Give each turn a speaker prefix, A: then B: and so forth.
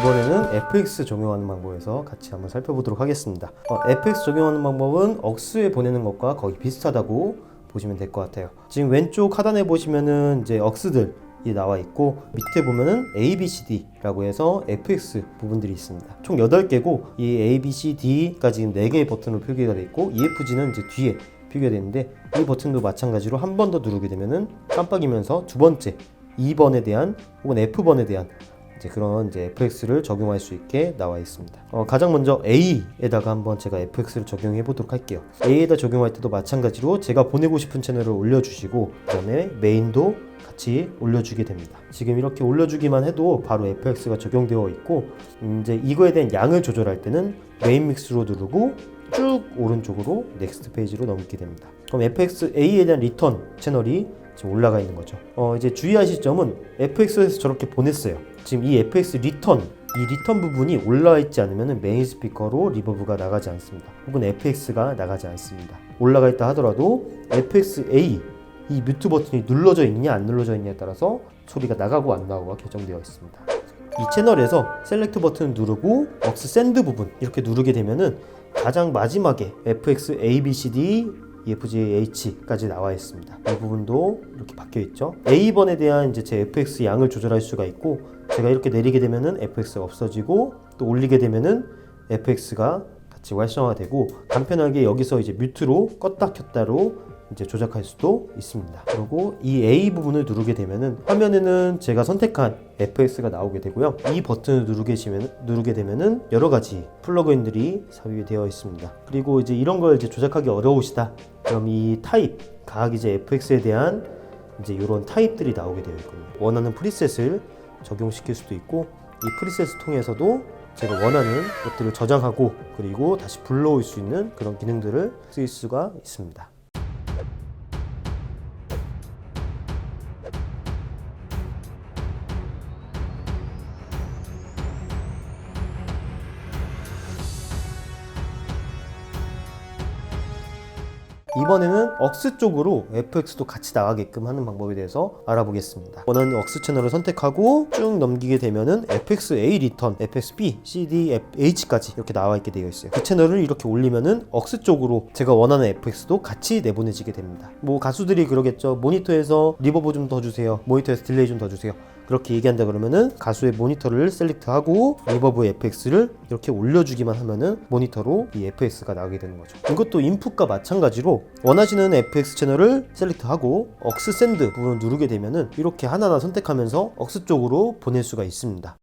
A: 이번에는 FX 적용하는 방법에서 같이 한번 살펴보도록 하겠습니다. 어, FX 적용하는 방법은 억스에 보내는 것과 거의 비슷하다고 보시면 될 것 같아요. 지금 왼쪽 하단에 보시면은 이제 억스들 이 나와 있고 밑에 보면은 A, B, C, D라고 해서 FX 부분들이 있습니다. 총 8개고 이 A, B, C, D가 지금 4개의 버튼으로 표기가 되어 있고 EFG는 이제 뒤에 표기가 되는데 이 버튼도 마찬가지로 한 번 더 누르게 되면은 깜빡이면서 두 번째 2번에 대한 혹은 F번에 대한 이제 그런 이제 FX를 적용할 수 있게 나와 있습니다. 어, 가장 먼저 A에다가 한번 제가 FX를 적용해 보도록 할게요. A에다 적용할 때도 마찬가지로 제가 보내고 싶은 채널을 올려주시고 그다음에 메인도 같이 올려주게 됩니다. 지금 이렇게 올려주기만 해도 바로 FX가 적용되어 있고 음, 이제 이거에 대한 양을 조절할 때는 메인 믹스로 누르고 쭉 오른쪽으로 넥스트 페이지로 넘게 됩니다. 그럼 FX A에 대한 리턴 채널이 지금 올라가 있는 거죠. 어, 이제 주의하실 점은 FX에서 저렇게 보냈어요. 지금 이 FX 리턴 이 리턴 부분이 올라와 있지 않으면 메인 스피커로 리버브가 나가지 않습니다. 혹은 FX가 나가지 않습니다. 올라가 있다 하더라도 FXA 이 뮤트 버튼이 눌러져 있냐 안 눌러져 있냐에 따라서 소리가 나가고 안 나가고가 결정되어 있습니다. 이 채널에서 셀렉트 버튼을 누르고 억스 샌드 부분 이렇게 누르게 되면은 가장 마지막에 FX A B C D EFG H까지 나와 있습니다. 이 부분도 이렇게 바뀌어 있죠. A번에 대한 이제 제 FX 양을 조절할 수가 있고 제가 이렇게 내리게 되면은 FX가 없어지고 또 올리게 되면은 FX가 같이 활성화되고 간편하게 여기서 이제 뮤트로 껐다 켰다로 이제 조작할 수도 있습니다. 그리고 이 A 부분을 누르게 되면은 화면에는 제가 선택한 FX가 나오게 되고요. 이 버튼을 누르게 되면 누르게 되면은 여러 가지 플러그인들이 삽입되어 있습니다. 그리고 이제 이런 걸 이제 조작하기 어려우시다. 그럼 이 타입 가학 이제 FX에 대한 이제 이런 타입들이 나오게 되어 있거든요. 원하는 프리셋을 적용시킬 수도 있고 이 프리셋을 통해서도 제가 원하는 것들을 저장하고 그리고 다시 불러올 수 있는 그런 기능들을 쓸 수가 있습니다. 이번에는 억스 쪽으로 FX도 같이 나가게끔 하는 방법에 대해서 알아보겠습니다. 원하는 억스 채널을 선택하고 쭉 넘기게 되면은 FXA 리턴, FXB, CD, H까지 이렇게 나와 있게 되어 있어요. 그 채널을 이렇게 올리면은 억스 쪽으로 제가 원하는 FX도 같이 내보내지게 됩니다. 뭐 가수들이 그러겠죠. 모니터에서 리버브 좀 더 주세요. 모니터에서 딜레이 좀 더 주세요. 그렇게 얘기한다 그러면은 가수의 모니터를 셀렉트하고 리버브 FX를 이렇게 올려주기만 하면은 모니터로 이 FX가 나오게 되는 거죠. 이것도 인풋과 마찬가지로 원하시는 FX 채널을 셀렉트하고 억스 샌드 부분을 누르게 되면은 이렇게 하나하나 선택하면서 억스 쪽으로 보낼 수가 있습니다.